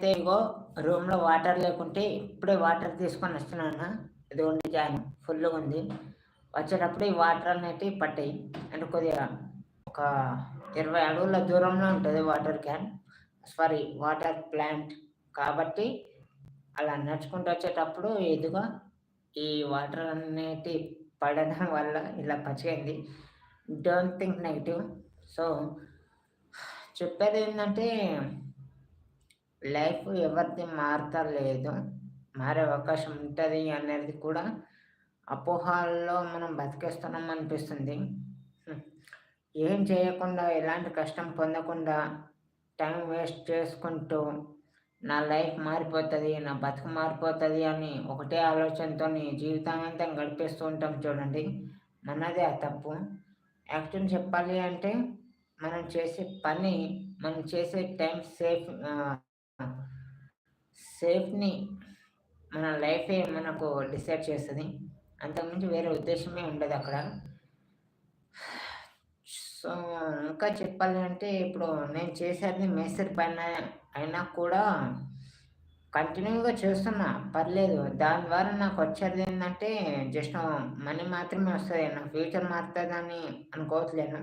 అయితే ఇగో రూమ్లో వాటర్ లేకుంటే ఇప్పుడే వాటర్ తీసుకొని వస్తున్నాను. ఇది ఉంది జాయిన్ ఫుల్గా ఉంది. వచ్చేటప్పుడు ఈ వాటర్ అనేటివి పట్టాయి అంటే కొద్దిగా ఒక ఇరవై అడుగుల దూరంలో ఉంటుంది water can. Sorry water plant. కాబట్టి అలా నడుచుకుంటూ వచ్చేటప్పుడు ఇదిగో ఈ వాటర్ అనేటి పడడం వల్ల ఇలా పచ్చయింది డోంట్ థింక్ నెగిటివ్. సో చెప్పేది ఏంటంటే లైఫ్ ఎవరిది మారతలేదు మారే అవకాశం ఉంటుంది అనేది కూడా అపోహాల్లో మనం బతికేస్తున్నాం అనిపిస్తుంది. ఏం చేయకుండా ఎలాంటి కష్టం పొందకుండా టైం వేస్ట్ చేసుకుంటూ నా లైఫ్ మారిపోతుంది నా బతుకు మారిపోతుంది అని ఒకటే ఆలోచనతో జీవితాంతం గడిపేస్తూ ఉంటాం చూడండి. మనదే ఆ తప్పు. యాక్చువల్ చెప్పాలి అంటే మనం చేసే పని మనం చేసే టైం సేఫ్ సేఫ్ని మన లైఫే మనకు డిసైడ్ చేస్తుంది. అంతకుమించి వేరే ఉద్దేశమే ఉండదు అక్కడ. సో ఇంకా చెప్పాలి అంటే ఇప్పుడు నేను చేసేది మేస్త్రి పైన అయినా కూడా కంటిన్యూగా చేస్తున్నా. పర్లేదు. దాని ద్వారా నాకు వచ్చేది ఏంటంటే జస్ట్ మనీ మాత్రమే వస్తుంది. నా ఫ్యూచర్ మారుతుందని అనుకోవట్లేను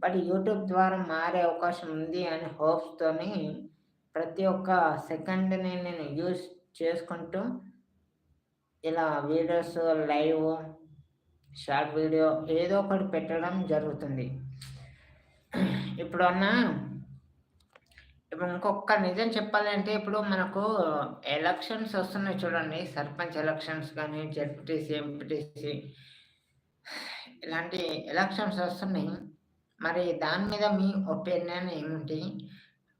బట్ యూట్యూబ్ ద్వారా మారే అవకాశం ఉంది అని హోప్స్తోని ప్రతి ఒక్క సెకండ్ని నేను యూజ్ చేసుకుంటూ ఇలా వీడియోస్ లైవ్ షార్ట్ వీడియో ఏదో ఒకటి పెట్టడం జరుగుతుంది. ఇప్పుడున్న ఇప్పుడు ఇంకొక నిజం చెప్పాలంటే ఇప్పుడు మనకు ఎలక్షన్స్ వస్తున్నాయి చూడండి. సర్పంచ్ ఎలక్షన్స్ కానీ జెడ్పీటీసీ ఎంపీటీసీ ఇలాంటి ఎలక్షన్స్ వస్తున్నాయి. మరి దాని మీద మీ ఒపీనియన్ ఏమిటి?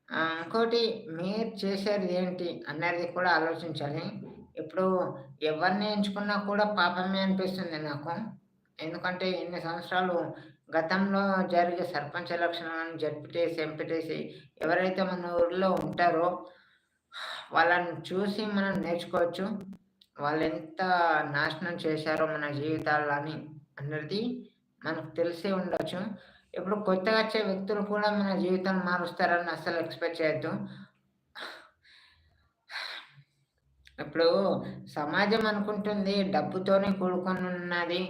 ఇంకోటి మీరు చేసేది ఏంటి అనేది కూడా ఆలోచించాలి. ఇప్పుడు ఎవరిని ఎంచుకున్నా కూడా పాపమే అనిపిస్తుంది నాకు. ఎందుకంటే ఇన్ని సంవత్సరాలు గతంలో జరిగే సర్పంచ్ ఎలక్షన్లను కానీ జడ్పీటీసీ ఎంపీటీసీ ఎవరైతే మన ఊర్లో ఉంటారో వాళ్ళని చూసి మనం నేర్చుకోవచ్చు. వాళ్ళు ఎంత నాశనం చేశారో మన జీవితాలని అన్నది మనకు తెలిసే ఉండొచ్చు. ఇప్పుడు కొత్తగా వచ్చే వ్యక్తులు కూడా మన జీవితం మారుస్తారని అసలు ఎక్స్పెక్ట్ చేయొద్దు. ఇప్పుడు సమాజం అనుకుంటుంది డబ్బుతోనే కూడుకొని ఉన్నది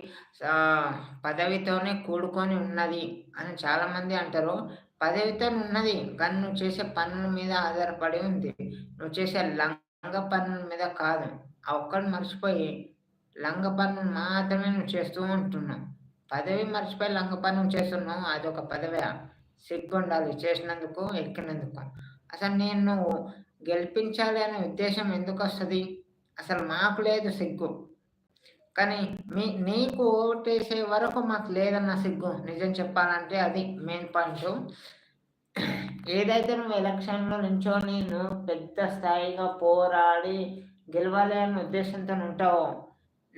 పదవితోనే కూడుకొని ఉన్నది అని చాలామంది అంటారు. పదవితో ఉన్నది కానీ నువ్వు చేసే పనుల మీద ఆధారపడి ఉంది. నువ్వు చేసే లంగ పనుల మీద కాదు. ఆ ఒక్కటి మర్చిపోయి లంగ పనులు మాత్రమే నువ్వు చేస్తూ ఉంటున్నావు. పదవి మర్చిపోయి లంగ చేస్తున్నాం చేస్తున్నావు. అదొక పదవి. సిగ్గు ఉండాలి చేసినందుకు ఎక్కినందుకు. అసలు నేను గెలిపించాలి అనే ఉద్దేశం ఎందుకు వస్తుంది? అసలు మాకు లేదు సిగ్గు. కానీ మీ నీకు ఓటేసే వరకు మాకు లేదన్న సిగ్గు. నిజం చెప్పాలంటే అది మెయిన్ పాయింట్. ఏదైతే నువ్వు ఎలక్షన్లో నించో నేను పెద్ద స్థాయిగా పోరాడి గెలవాలి అనే ఉద్దేశంతో ఉంటావో.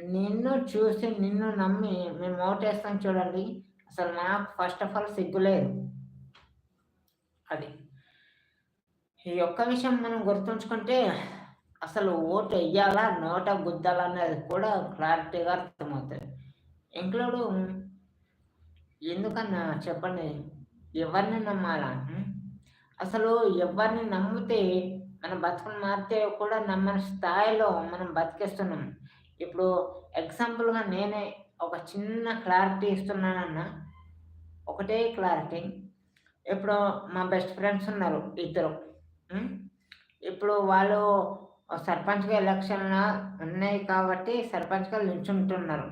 నిన్ను చూసి నిన్ను నమ్మి మేము ఓటేస్తాం చూడండి. అసలు మాకు ఫస్ట్ ఆఫ్ ఆల్ సిగ్గు లేదు. అది. ఈ ఒక్క విషయం మనం గుర్తుంచుకుంటే అసలు ఓటు వెయ్యాలా నోట గుద్దాలా అనేది కూడా క్లారిటీగా అర్థమవుతుంది. ఇంక్లూడ్ ఎందుకన్నా చెప్పండి? ఎవరిని నమ్మాలా? అసలు ఎవరిని నమ్మితే మన బతుకుని మారితే కూడా నమ్మని స్థాయిలో మనం బతికేస్తున్నాం. ఇప్పుడు ఎగ్జాంపుల్గా నేనే ఒక చిన్న క్లారిటీ ఇస్తున్నానన్న. ఒకటే క్లారిటీ ఇప్పుడు మా బెస్ట్ ఫ్రెండ్స్ ఉన్నారు ఇద్దరు. ఇప్పుడు వాళ్ళు సర్పంచ్గా ఎలక్షన్లు ఉన్నాయి కాబట్టి సర్పంచ్గా నిల్చుంటున్నారు.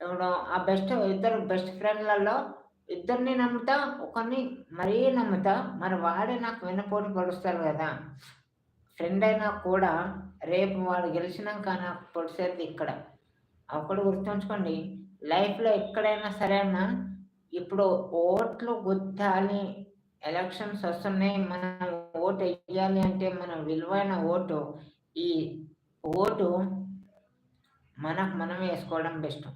ఇప్పుడు ఆ బెస్ట్ ఇద్దరు బెస్ట్ ఫ్రెండ్లలో ఇద్దరిని నమ్ముతా ఒకరిని మరీ నమ్ముతా మరి వాడే నాకు వెన్నపోటు పడుస్తారు కదా. ఫ్రెండ్ అయినా కూడా రేపు వాడు గెలిచినాక నాకు పొడిసేది ఇక్కడ. అక్కడ గుర్తుంచుకోండి. లైఫ్లో ఎక్కడైనా సరే అన్నా ఇప్పుడు ఓట్లు గుద్దాలి ఎలక్షన్స్ వస్తున్నాయి మనం ఓటు వేయాలి అంటే మన విలువైన ఓటు ఈ ఓటు మనకు మనం వేసుకోవడం బెస్ట్.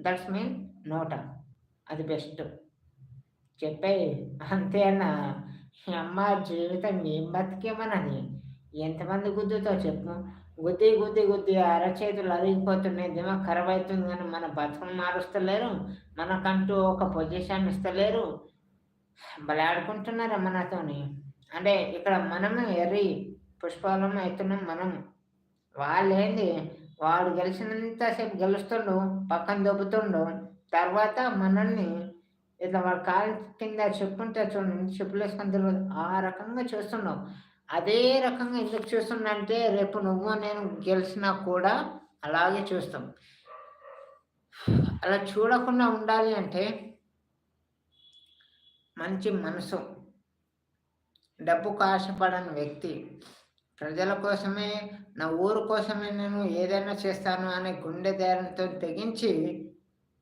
దట్స్ మీన్ నోట. అది బెస్ట్. చెప్పే అంతే అమ్మ జీవితం ఏం బతికేమన్నది ఎంతమంది గుద్దుతో చెప్పు? గుద్ది గుద్ది గుద్ది అరచేతులు అరిగిపోతున్నాయి దిమ ఖరాబ్ అవుతుంది కానీ మన బతుకును మారుస్తలేరు. మనకంటూ ఒక పొజిషన్ ఇస్తలేరు. భలే ఆడుకుంటున్నారు మనతోని? అంటే ఇక్కడ మనము ఎర్రి పుష్పాలం అవుతున్నాం మనం. వాళ్ళేంది? వాడు గెలిచినంతసేపు గెలుస్తుండు పక్కన దొబ్బుతుండు. తర్వాత మనల్ని ఇట్లా వాడు కాలు కింద చెప్పుంటే చూడండి చెప్పులు వేసుకొని తిరగదు ఆ రకంగా చూస్తున్నాం అదే రకంగా ఎందుకు చూస్తుందంటే రేపు నువ్వు నేను గెలిచినా కూడా అలాగే చూస్తాం. అలా చూడకుండా ఉండాలి అంటే మంచి మనసు డబ్బుకు ఆశపడని వ్యక్తి ప్రజల కోసమే నా ఊరు కోసమే నేను ఏదైనా చేస్తాను అనే గుండె ధైర్యంతో తెగించి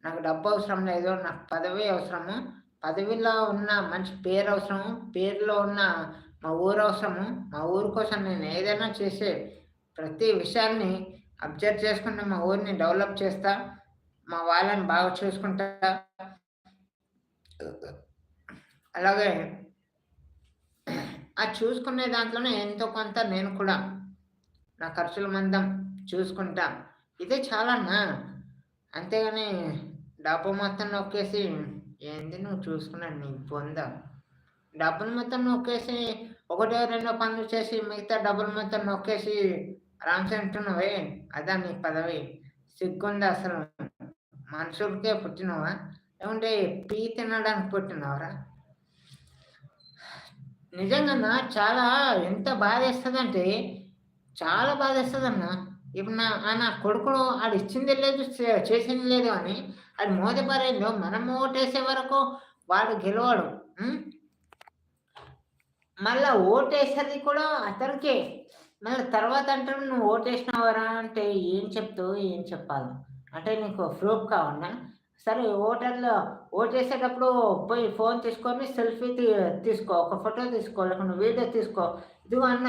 నాకు డబ్బు అవసరం లేదు నాకు పదవి అవసరము పదవిలో ఉన్న మంచి పేరు అవసరము పేరులో ఉన్న మా ఊరు అవసరము మా ఊరు కోసం నేను ఏదైనా చేసే ప్రతి విషయాన్ని అబ్జర్వ్ చేసుకుంటే మా ఊరిని డెవలప్ చేస్తా మా వాళ్ళని బాగా చూసుకుంటా. అలాగే ఆ చూసుకునే దాంట్లోనే ఎంతో కొంత నేను కూడా నా ఖర్చుల మందం చూసుకుంటా. ఇదే చాలన్నా. అంతేగాని డబ్బు మొత్తం నొక్కేసి ఏంది నువ్వు చూసుకున్నాను నీ పొందా డబ్బులు మొత్తం నొక్కేసి ఒకటో రెండో పనులు చేసి మిగతా డబ్బులు మొత్తం నొక్కేసి రామచంటున్నావే అదా నీ పదవి? సిగ్గుంది అసలు. మనుషులకే పుట్టినవా? ఏమంటే పీ తినడానికి పుట్టినవరా? నిజంగా చాలా ఎంత బాధ వేస్తుందంటే చాలా బాధేస్తుందన్న. ఇప్పుడు నా నా కొడుకుడు ఆడు ఇచ్చింది లేదు చేసింది లేదు అని అది మోదపరేందో మనం ఓటేసే వరకు వాడు గెలవాడు. మళ్ళా ఓటేసేది కూడా అతనికే. మళ్ళీ తర్వాత అంటారు నువ్వు ఓటేసినావరా? అంటే ఏం చెప్తావు ఏం చెప్పాలి? అంటే నీకు ప్రూఫ్ కావన్నా సరే ఓటర్లో ఓటేసేటప్పుడు పోయి ఫోన్ తీసుకొని సెల్ఫీ తీసుకో ఒక ఫోటో తీసుకో లేకుండా వీడియో తీసుకో. ఇదిగో అన్న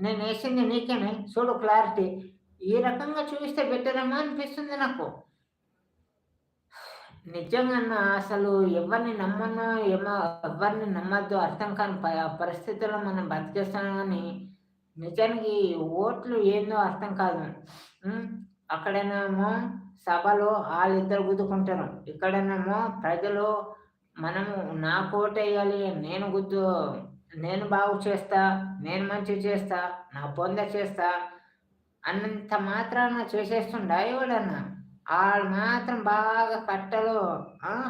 నేను వేసింది నీకేనే చూడు క్లారిటీ. ఈ రకంగా చూపిస్తే బెటర్ అనిపిస్తుంది నాకు. నిజంగా అసలు ఎవరిని నమ్మను ఏమో ఎవరిని నమ్మద్దు అర్థం కాని పరిస్థితుల్లో మనం బతికేస్తాం కానీ నిజానికి ఓట్లు ఏందో అర్థం కాదు. అక్కడనేమో సభలో వాళ్ళిద్దరు గుద్దుకుంటారు. ఇక్కడనేమో ప్రజలు మనము నా కోటేయాలి నేను గుద్దు నేను బాగు చేస్తా నేను మంచి చేస్తా నా పొంద చేస్తా అన్నంత మాత్రాన చేసేస్తుండ ఎవడన్నా? వాళ్ళు మాత్రం బాగా కట్టలు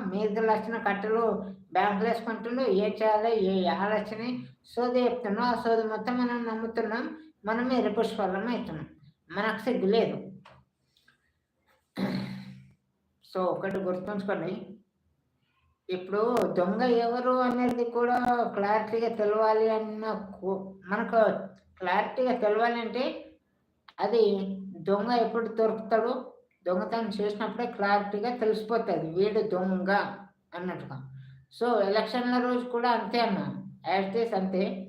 మీద వచ్చిన కట్టలు బ్యాంకులు వేసుకుంటున్నారు ఏ చేయాలి ఏ ఆలోచన. సోది చెప్తున్నాం ఆ సోది మొత్తం మనం నమ్ముతున్నాం మనమే రిపుష్ఫలం అవుతున్నాం. మనకు సిగ్గు లేదు. సో ఒకటి గుర్తుంచుకోండి. ఇప్పుడు దొంగ ఎవరు అనేది కూడా క్లారిటీగా తెలవాలి అన్న మనకు క్లారిటీగా తెలవాలి అంటే అది దొంగ ఎప్పుడు దొరుకుతాడు? దొంగతనం చేసినప్పుడే క్లారిటీగా తెలిసిపోతుంది. వీడు దొంగ అన్నట్టుగా. సో ఎలక్షన్ల రోజు కూడా అంతే అన్న. యాజ్టీస్ అంతే.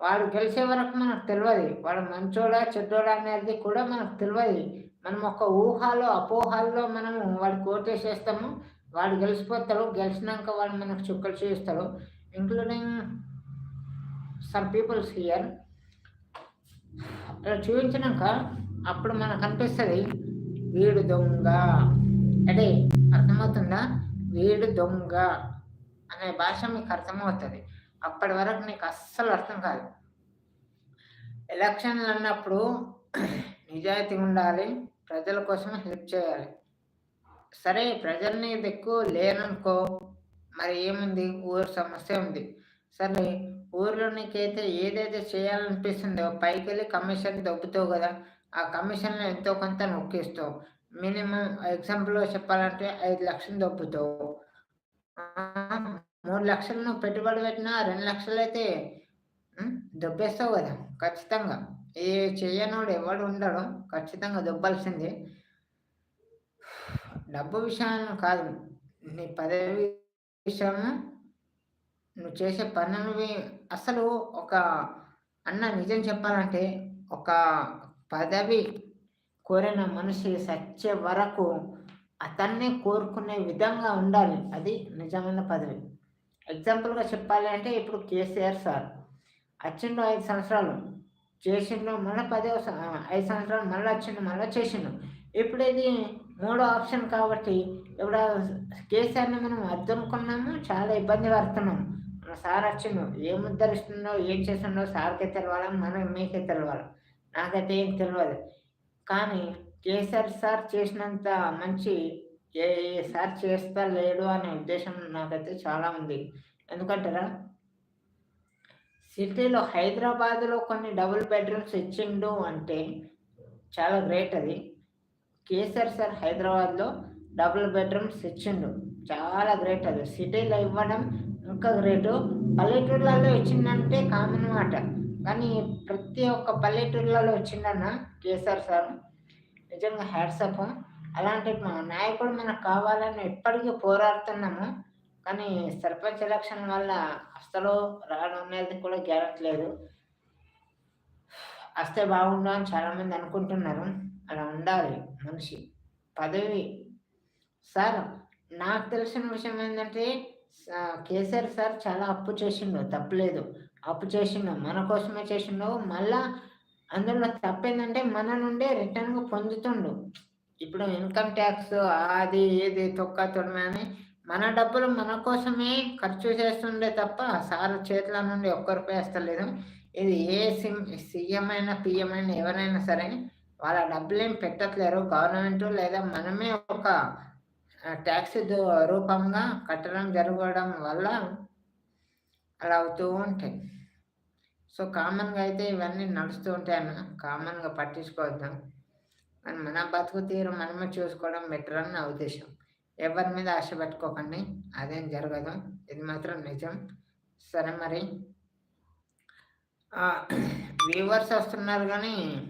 వాడు గెలిచే వరకు మనకు తెలియదు వాడు మంచోడా చెడ్డోడా అనేది కూడా మనకు తెలియదు మనం ఒక ఊహాలో అపోహాల్లో మనము వాడు కోటేసేస్తాము వాడు గెలిచిపోతాడు. గెలిచినాక వాడు మనకు చుక్కలు చూపిస్తాడు ఇంక్లూడింగ్ సమ్ పీపుల్స్ హియర్. అలా చూపించినాక అప్పుడు మనకు అనిపిస్తుంది వీడు దొంగ. అదే అర్థమవుతుందా? వీడు దొంగ అనే భాష మీకు అర్థమవుతుంది. అప్పటి వరకు నీకు అస్సలు అర్థం కాదు. ఎలక్షన్లు అన్నప్పుడు నిజాయితీ ఉండాలి ప్రజల కోసం హెల్ప్ చేయాలి. సరే ప్రజల్ని దిక్కు లేననుకో మరి ఏముంది? ఊరు సమస్య ఉంది. సరే ఊర్లో నీకైతే ఏదైతే చేయాలనిపిస్తుందో పైకి వెళ్ళి కమిషన్ దొబ్బుతావు కదా ఆ కమిషన్లో ఎంతో కొంత నొక్కిస్తావు. మినిమం ఎగ్జాంపుల్ చెప్పాలంటే ఐదు లక్షలు దొబ్బుతావు. మూడు లక్షలు నువ్వు పెట్టుబడి పెట్టినా రెండు లక్షలు అయితే దొబ్బేస్తావు కదా ఖచ్చితంగా. ఏ చేయనోడు ఎవడు ఉండడు ఖచ్చితంగా దొబ్బాల్సిందే. డబ్బు విషయాన్ని కాదు నీ పదవి విషయము నువ్వు చేసే పనులు అసలు ఒక అన్న నిజం చెప్పాలంటే ఒక పదవి కోరిన మనిషి సచ్చే వరకు అతన్ని కోరుకునే విధంగా ఉండాలి. అది నిజమైన పదవి. ఎగ్జాంపుల్గా చెప్పాలి అంటే ఇప్పుడు కేసీఆర్ సార్. వచ్చిండు ఐదు సంవత్సరాలు చేసిండు మళ్ళీ పదే ఐదు సంవత్సరాలు మళ్ళీ వచ్చిండు మళ్ళీ చేసిండు. ఇప్పుడు ఇది మూడో ఆప్షన్ కాబట్టి ఇప్పుడు కేసీఆర్ని మనం అద్దనుకున్నాము చాలా ఇబ్బంది పడుతున్నాం మన సార్ వచ్చిండు ఏం ఉద్ధరిస్తుండో ఏం చేస్తుండో సార్కే తెలవాలి మనం మీకే తెలవాలి? నాకైతే ఏం తెలియదు కానీ కేసీఆర్ సార్ చేసినంత మంచి ఏ ఏ సార్ చేస్తా లేడు అనే ఉద్దేశం నాకైతే చాలా ఉంది. ఎందుకంటారా సిటీలో హైదరాబాద్లో కొన్ని డబుల్ బెడ్రూమ్స్ ఇచ్చిండు అంటే చాలా గ్రేట్ అది. కేసీఆర్ సార్ హైదరాబాద్లో డబుల్ బెడ్రూమ్స్ ఇచ్చిండు. చాలా గ్రేట్ అది. సిటీలో ఇవ్వడం ఇంకా గ్రేటు. పల్లెటూర్లలో ఇచ్చిందంటే కామన్ మాట. కానీ ప్రతి ఒక్క పల్లెటూర్లలో వచ్చిందన్నా కేసీఆర్ సార్. నిజంగా హ్యాట్సప్ అలాంటి మా నాయకుడు మనకు కావాలని ఎప్పటికీ పోరాడుతున్నాము. కానీ సర్పంచ్ ఎలక్షన్ వల్ల అసలు రానున్నది కూడా గ్యారెంటీ లేదు. వస్తే బాగుండు అని చాలామంది అనుకుంటున్నారు. అలా ఉండాలి మనిషి. పదవి. సార్ నాకు తెలిసిన విషయం ఏంటంటే కేసీఆర్ సార్ చాలా అప్పు చేసిండు. తప్పలేదు. అప్పు చేసిండు మన కోసమే చేసిండు మళ్ళా అందులో తప్పేందంటే మన నుండే రిటర్న్గా పొందుతుండు. ఇప్పుడు ఇన్కమ్ ట్యాక్స్ అది ఏది తొక్క తొడమే అని మన డబ్బులు మన కోసమే ఖర్చు చేస్తుండే తప్ప సార్ చేతుల నుండి ఒక్కరు వేస్తలేదు ఇది ఏ సిమ్ సీఎం అయినా పిఎం అయినా ఎవరైనా సరే వాళ్ళ డబ్బులు ఏం పెట్టట్లేరు. గవర్నమెంట్ లేదా మనమే ఒక ట్యాక్స్ రూపంగా కట్టడం జరగడం వల్ల అలా అవుతూ ఉంటాయి. సో కామన్గా అయితే ఇవన్నీ నడుస్తూ ఉంటాయి అన్న. కామన్గా పట్టించుకోవద్దాం. కానీ మన బతుకు తీరు మనమే చూసుకోవడం బెటర్ అని నా ఉద్దేశం. ఎవరి మీద ఆశ పెట్టుకోకండి. అదేం జరగదు. ఇది మాత్రం నిజం. సరే మరి. వ్యూవర్స్ వస్తున్నారు కానీ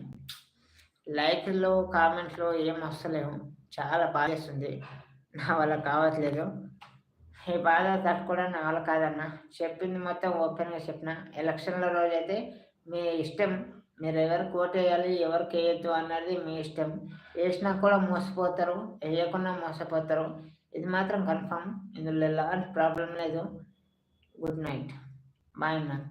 లైక్లో కామెంట్లో ఏం వస్తలేవు. చాలా బాధేస్తుంది. నా వల్ల కావట్లేదు. ఈ బాధ తట్టుకోవడం నా వల్ల కాదన్న. చెప్పింది మొత్తం ఓపెన్గా చెప్పిన. ఎలక్షన్ల రోజైతే మీ ఇష్టం. మీరు ఎవరికి ఓటు వేయాలి ఎవరికి వేయద్దు అన్నది మీ ఇష్టం. వేసినా కూడా మోసపోతారు వేయకుండా మోసపోతారు. ఇది మాత్రం కన్ఫామ్. ఇందులో ఎలాంటి ప్రాబ్లం లేదు. Good night. బాయ్ అన్న.